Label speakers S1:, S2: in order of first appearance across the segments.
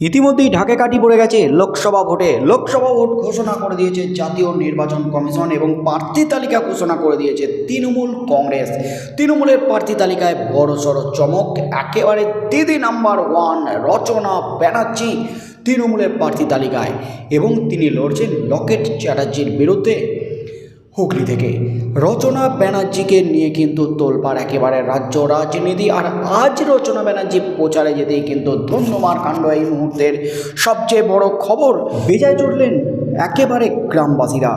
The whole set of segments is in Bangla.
S1: ইতিমধ্যেই ঢাকে কাটি পড়ে গেছে লোকসভা ভোটে। লোকসভা ভোট ঘোষণা করে দিয়েছে জাতীয় নির্বাচন কমিশন এবং প্রার্থী তালিকা ঘোষণা করে দিয়েছে তৃণমূল কংগ্রেস। তৃণমূলের প্রার্থী তালিকায় বড় চমক, একেবারে দিদি নাম্বার ওয়ান রচনা ব্যানার্জি তৃণমূলের প্রার্থী তালিকায়। এবং তিনি লড়ছেন লকেট চ্যাটার্জির বিরুদ্ধে। হুগলি থেকে। রচনা ব্যানার্জিকে নিয়ে কিন্তু তোলপাড় একেবারে রাজ্য রাজনীতি। আর আজ রচনা ব্যানার্জি প্রচারে যেতেই কিন্তু ধন্যবাদ কাণ্ড এই মুহূর্তের সবচেয়ে বড় খবর। বেজায় চড়লেন একেবারে গ্রামবাসীরা।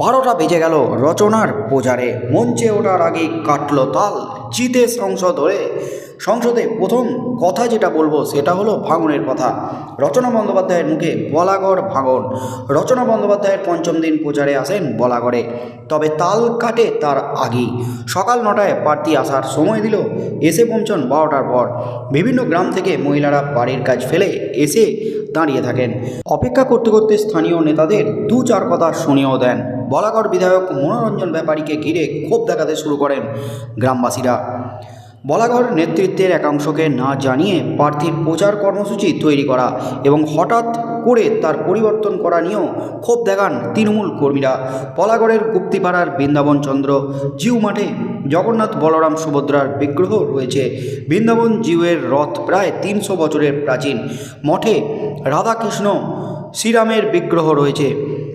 S1: বারোটা বেজে গেল রচনার প্রচারে। মঞ্চে ওঠার আগেই কাটলো তাল। জিতে সংসদ হয়ে সংসদে প্রথম কথা যেটা বলব সেটা হলো ভাঙনের কথা। রচনা বন্দ্যোপাধ্যায়ের মুখে বলাগড় ভাঙন। রচনা বন্দ্যোপাধ্যায়ের পঞ্চম দিন প্রচারে আসেন বলাগড়ে। তবে তাল কাটে তার আগেই। সকাল নটায় প্রার্থী আসার সময় দিল এসে পৌঁছন বারোটার পর। বিভিন্ন গ্রাম থেকে মহিলারা বাড়ির কাজ ফেলে এসে দাঁড়িয়ে থাকেন। অপেক্ষা করতে করতে স্থানীয় নেতাদের দু চার কথা শুনিয়েও দেন। বলাগড় বিধায়ক মনোরঞ্জন ব্যাপারীকে ঘিরে ক্ষোভ দেখাতে শুরু করেন গ্রামবাসীরা। বলাগড় নেতৃত্বের একাংশকে না জানিয়ে প্রার্থীর প্রচার কর্মসূচি তৈরি করা এবং হঠাৎ করে তার পরিবর্তন করা নিয়েও ক্ষোভ দেখান তৃণমূল কর্মীরা। বলাগড়ের গুপ্তিপাড়ার বৃন্দাবন চন্দ্র, জিউ মাঠে জগন্নাথ বলরাম সুভদ্রার বিগ্রহ রয়েছে। বৃন্দাবন জিউয়ের রথ প্রায় তিনশো বছরের প্রাচীন। মঠে রাধাকৃষ্ণ শ্রীরামের বিগ্রহ রয়েছে।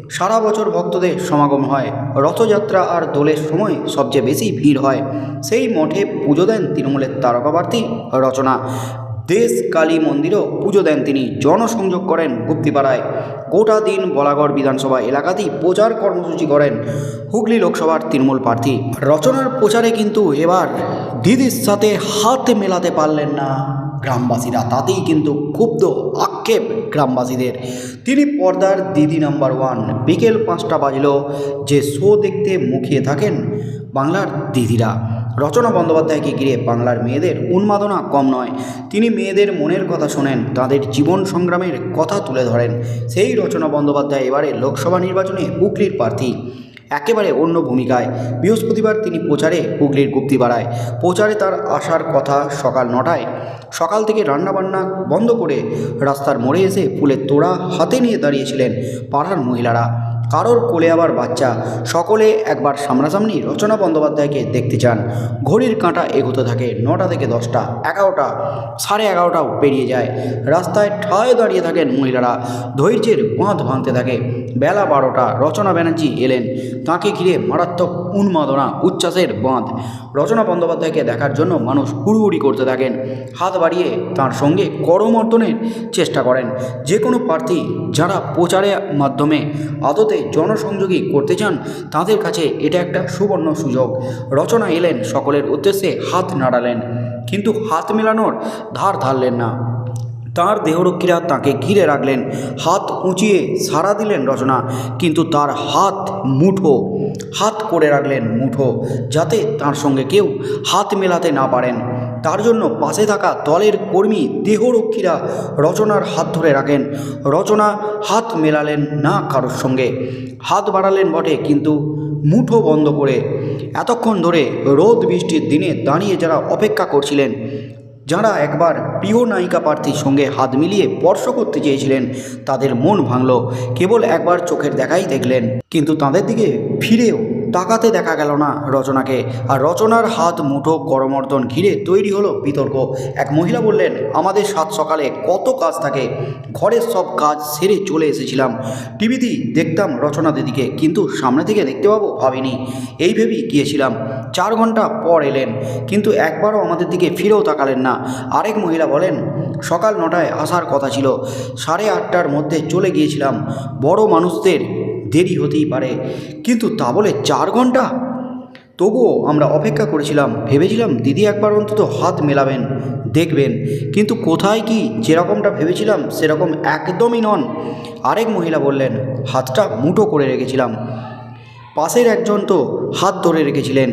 S1: সারা বছর ভক্তদের সমাগম হয়। রথযাত্রা আর দোলের সময় সবচেয়ে বেশি ভিড় হয়। সেই মঠে পুজো দেন তৃণমূলের তারকাপ্রার্থী রচনা। দেশ কালী মন্দিরও পুজো দেন তিনি। জনসংযোগ করেন গুপ্তিপাড়ায়। গোটা দিন বলাগড় বিধানসভা এলাকাতেই প্রচার কর্মসূচি করেন হুগলি লোকসভার তৃণমূল প্রার্থী। রচনার প্রচারে কিন্তু এবার দিদির সাথে হাত মেলাতে পারলেন না। গ্রামবাসীরা তাতেই কিন্তু ক্ষুব্ধ, আক্ষেপ গ্রামবাসীদের। তিনি পর্দার দিদি নাম্বার ওয়ান। বিকেল পাঁচটা বাজল, যে শো দেখতে মুখিয়ে থাকেন বাংলার দিদিরা। রচনা বন্দ্যোপাধ্যায়কে ঘিরে বাংলার মেয়েদের উন্মাদনা কম নয়। তিনি মেয়েদের মনের কথা শোনেন, তাদের জীবন সংগ্রামের কথা তুলে ধরেন। সেই রচনা বন্দ্যোপাধ্যায় এবারে লোকসভা নির্বাচনে হুগলির প্রার্থী। একেবারে অন্য ভূমিকায়। বৃহস্পতিবার তিনি প্রচারে হুগলির গুপ্তি বাড়ায় প্রচারে তার আসার কথা সকাল নটায়। সকাল থেকে রান্নাবান্না বন্ধ করে রাস্তার মোড়ে এসে ফুলের তোড়া হাতে নিয়ে দাঁড়িয়েছিলেন পাড়ার মহিলারা। কারোর কোলে আবার বাচ্চা, সকলে একবার সামনাসামনি রচনা বন্দ্যোপাধ্যায়কে দেখতে চান ঘড়ির কাঁটা এগোতে থাকে নটা থেকে দশটা, এগারোটা, সাড়ে এগারোটাও পেরিয়ে যায়। রাস্তায় ঠায় দাঁড়িয়ে থাকেন মহিলারা। ধৈর্যের বাঁধ ভাঙতে থাকে। বেলা বারোটা, রচনা ব্যানার্জি এলেন। তাঁকে ঘিরে মারাত্মক উন্মাদনা, উচ্ছ্বাসের বাঁধ। রচনা বন্দ্যোপাধ্যায়কে দেখার জন্য মানুষ হুড়ুহুড়ি করতে থাকেন। হাত বাড়িয়ে তার সঙ্গে করমর্দনের চেষ্টা করেন। যে কোনো প্রার্থী যারা প্রচারের মাধ্যমে আদতে জনসংযোগী করতে চান, তাদের কাছে এটা একটা সুবর্ণ সুযোগ। রচনা এলেন সকলের উদ্দেশ্যে হাত নাড়ালেন, কিন্তু হাত মেলানোর ধার ধারলেন না। তার দেহরক্ষীরা তাকে ঘিরে রাখলেন, হাত উঁচিয়ে সাড়া দিলেন রচনা, কিন্তু তার হাত মুঠো। হাত করে রাখলেন মুঠো, যাতে তার সঙ্গে কেউ হাত মেলাতে না পারেন। তার জন্য পাশে থাকা দলের কর্মী দেহরক্ষীরা রচনার হাত ধরে রাখেন। রচনা হাত মেলালেন না কারোর সঙ্গে। হাত বাড়ালেন বটে, কিন্তু মুঠো বন্ধ করে। এতক্ষণ ধরে রোদ বৃষ্টির দিনে দাঁড়িয়ে যারা অপেক্ষা করছিলেন, যারা একবার প্রিয় নায়িকা প্রার্থীর সঙ্গে হাত মিলিয়ে স্পর্শ করতে চেয়েছিলেন, তাদের মন ভাঙল। কেবল একবার চোখের দেখাই দেখলেন, কিন্তু তাদের দিকে ফিরেও তাকাতে দেখা গেল না রচনাকে। আর রচনার হাত, মুঠো, করমর্দন ঘিরে তৈরি হলো বিতর্ক। এক মহিলা বললেন, আমাদের সাত সকালে কত কাজ থাকে। ঘরের সব কাজ সেরে চলে এসেছিলাম। টিভিতেই দেখতাম রচনা দিদিকে, কিন্তু সামনে থেকে দেখতে পাবো ভাবিনি। এই ভেবেই গিয়েছিলাম। চার ঘণ্টা পর এলেন, কিন্তু একবারও আমাদের দিকে ফিরেও তাকালেন না। আরেক মহিলা বলেন, সকাল নটায় আসার কথা ছিল। সাড়ে আটটার মধ্যে চলে গিয়েছিলাম। বড় মানুষদের দেরি হতেই পারে। কিন্তু তা বলে চার ঘণ্টা? তবুও আমরা অপেক্ষা করেছিলাম, ভেবেছিলাম দিদি একবার অন্তত হাত মেলাবেন, দেখবেন। কিন্তু কোথায় কি যেরকমটা ভেবেছিলাম সেরকম একদমই নন। আরেক মহিলা বললেন, হাতটা মুঠো করে রেখেছিলাম। পাশের একজন তো হাত ধরে রেখেছিলেন।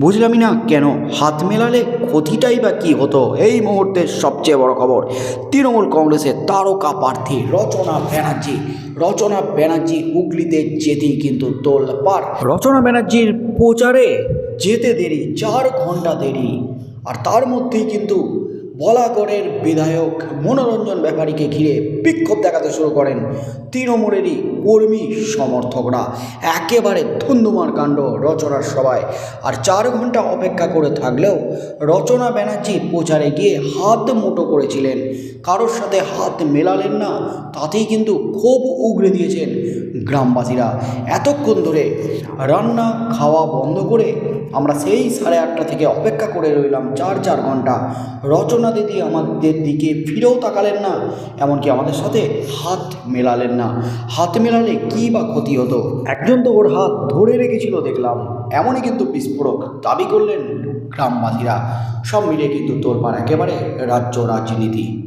S1: বুঝলামই না কেন হাত মেলালে ক্ষতিটাই বা কী হতো? এই মুহূর্তের সবচেয়ে বড় খবর, তৃণমূল কংগ্রেসের তারকা প্রার্থী রচনা ব্যানার্জি। রচনা ব্যানার্জি হুগলিতে যেতেই কিন্তু তোলপার রচনা ব্যানার্জির প্রচারে যেতে দেরি, চার ঘণ্টা দেরি। আর তার মধ্যেই কিন্তু বলাগড়ের বিধায়ক মনোরঞ্জন ব্যাপারীকে ঘিরে বিক্ষোভ দেখাতে শুরু করেন তৃণমূলেরই কর্মী সমর্থকরা। একেবারে ধুন্ধুমার কাণ্ড রচনার সভায়। আর চার ঘণ্টা অপেক্ষা করে থাকলেও রচনা ব্যানার্জি প্রচারে গিয়ে হাত মুঠো করেছিলেন। কারোর সাথে হাত মেলালেন না, তাতেই কিন্তু ক্ষোভ উগড়ে দিয়েছেন গ্রামবাসীরা। এতক্ষণ ধরে রান্না খাওয়া বন্ধ করে আমরা সেই সাড়ে আটটা থেকে অপেক্ষা করে রইলাম চার চার ঘণ্টা রচনা দিদি আমাদের দিকে ফিরেও তাকালেন না, এমনকি আমাদের সাথে হাত মেলালেন না। হাত মেলালে কী বা ক্ষতি হতো? একজন তো ওর হাত ধরে রেখেছিল, দেখলাম। এমনই কিন্তু বিস্ফোরক দাবি করলেন গ্রামবাসীরা। সব মিলে কিন্তু তোর তোলপাড় একেবারে রাজ্য রাজনীতি